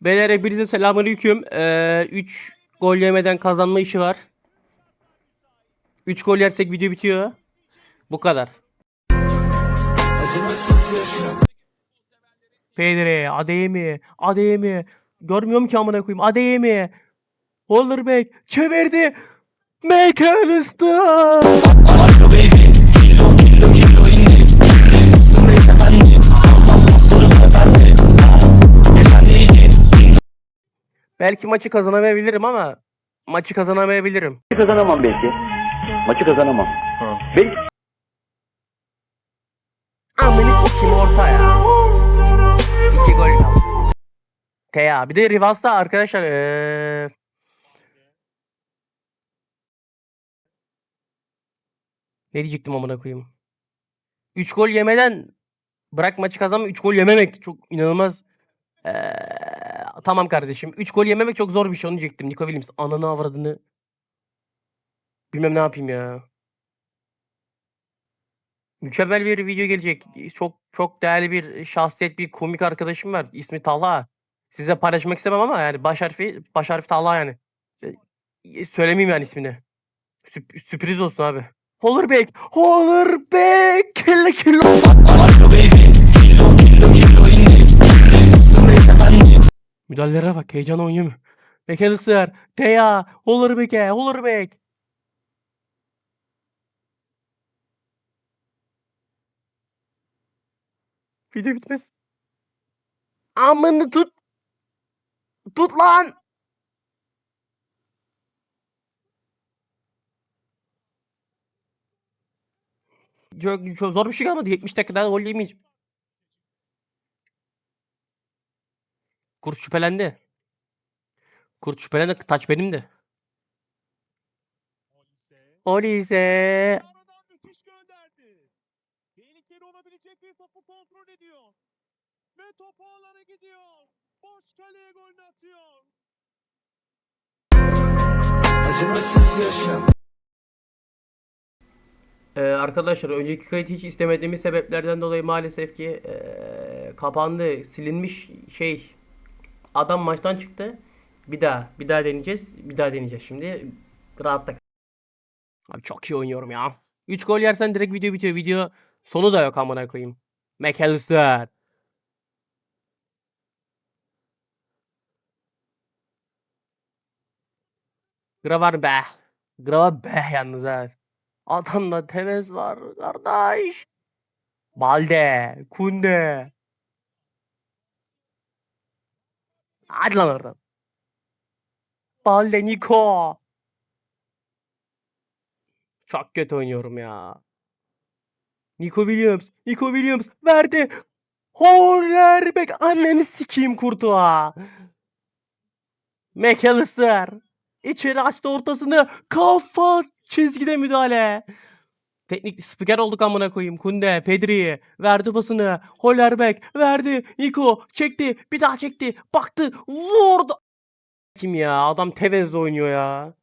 Beyler hepinize selamünaleyküm. 3 gol yemeden kazanma işi var. 3 gol yersek video bitiyor. Bu kadar. Pedri, Adeyemi, Adeyemi. Görmüyorum ki amına koyayım. Adeyemi. Hollerbeck çevirdi. McAllister. Belki maçı kazanamayabilirim ama maçı kazanamayabilirim. Maçı kazanamam belki. Maçı kazanamam. Belki Amını sikim orta ya. İki gol kaldı. Tea. Bir de Rivas'ta arkadaşlar ee... Ne diyecektim amına koyayım. 3 gol yemeden bırak maçı kazanma 3 gol yememek çok inanılmaz. Ee, tamam kardeşim. 3 gol yememek çok zor bir şey onu diyecektim. Nico Williams ananı avradını. Bilmem ne yapayım ya. Mükemmel bir video gelecek. Çok çok değerli bir şahsiyet, bir komik arkadaşım var. İsmi Talha. Size paylaşmak istemem ama yani baş harfi, baş harfi Talha yani. E, Söylemeyeyim yani ismini. Sürp- sürpriz olsun abi. Hollerbeck! Hollerbeck! Kelle kilo! Müdahalelere bak. Heyecan oynuyor mu? McAllister! Teya! Hollerbeck'e! Hollerbeck! Video bitmez. Amını tut. Tut lan. Çok, çok zor bir şey kalmadı. 70 dakikada gol yemeyeceğim. Kurt şüphelendi. Kurt şüphelendi. Taç benim de. Olise. Aradan müthiş gönderdi. Tehlikeli olabilecek bir topu kontrol ediyor. Ve topu alana gidiyor. Boş kaleye golünü atıyor. Ee, arkadaşlar önceki kayıt hiç istemediğimiz sebeplerden dolayı maalesef ki ee, kapandı. Silinmiş şey adam maçtan çıktı. Bir daha bir daha deneyeceğiz. Bir daha deneyeceğiz şimdi. Rahatta. Abi çok iyi oynuyorum ya. 3 gol yersen direkt video bitiyor. Video sonu da yok amına koyayım. McAllister. Gravar be. Gravar be yalnız ha. Adamda Tevez var kardeş. Balde, Kunde. Hadi lan oradan. Balde, Niko. Çok kötü oynuyorum ya. Nico Williams, Nico Williams verdi. Hornerbeck anneni sikeyim kurtu ha. McAllister. İçeri açtı ortasını. Kafa çizgide müdahale. Teknik spiker olduk amına koyayım. Kunde, Pedri verdi pasını. Hollerbeck verdi. Nico çekti. Bir daha çekti. Baktı. Vurdu. Kim ya? Adam Tevez oynuyor ya.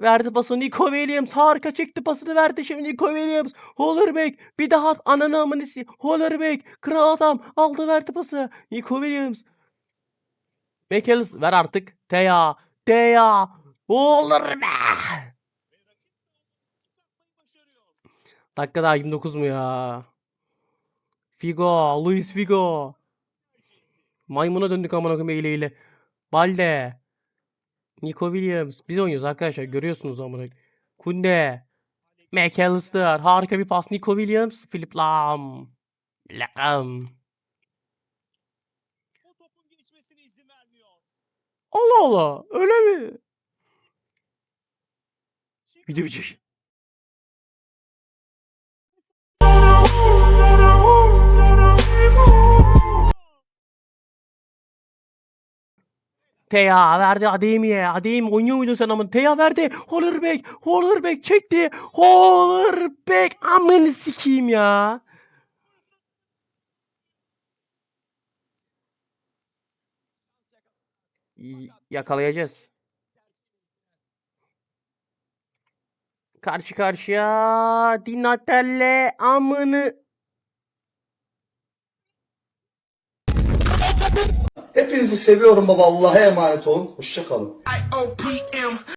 Verdi pası Nico Williams harika çekti pasını verdi şimdi Nico Williams. Hollerbeck bir daha at ananı amını si Hollerbeck kral adam aldı verdi pası. Nico Williams. McAllis ver artık. Teya Teya Hollerbeck. Dakika daha 29 mu ya? Figo Luis Figo. Maymuna döndük amına koyayım eyle eyle Balde Nico Williams. Biz oynuyoruz arkadaşlar. Görüyorsunuz amına. Kunde. McAllister. Harika bir pas. Nico Williams. Philip Lam. Lam. O topun geçmesine izin vermiyor. Allah Allah. Öyle mi? Video biçiş. Teya verdi Ademi'ye. Ademi oynuyor muydun sen amın? Teya verdi. Hollerbeck. Hollerbeck çekti. Hollerbeck. Amını sikeyim ya. Yakalayacağız. karşı karşıya Dinatel'le amını Hepinizi seviyorum baba. Allah'a emanet olun. Hoşçakalın.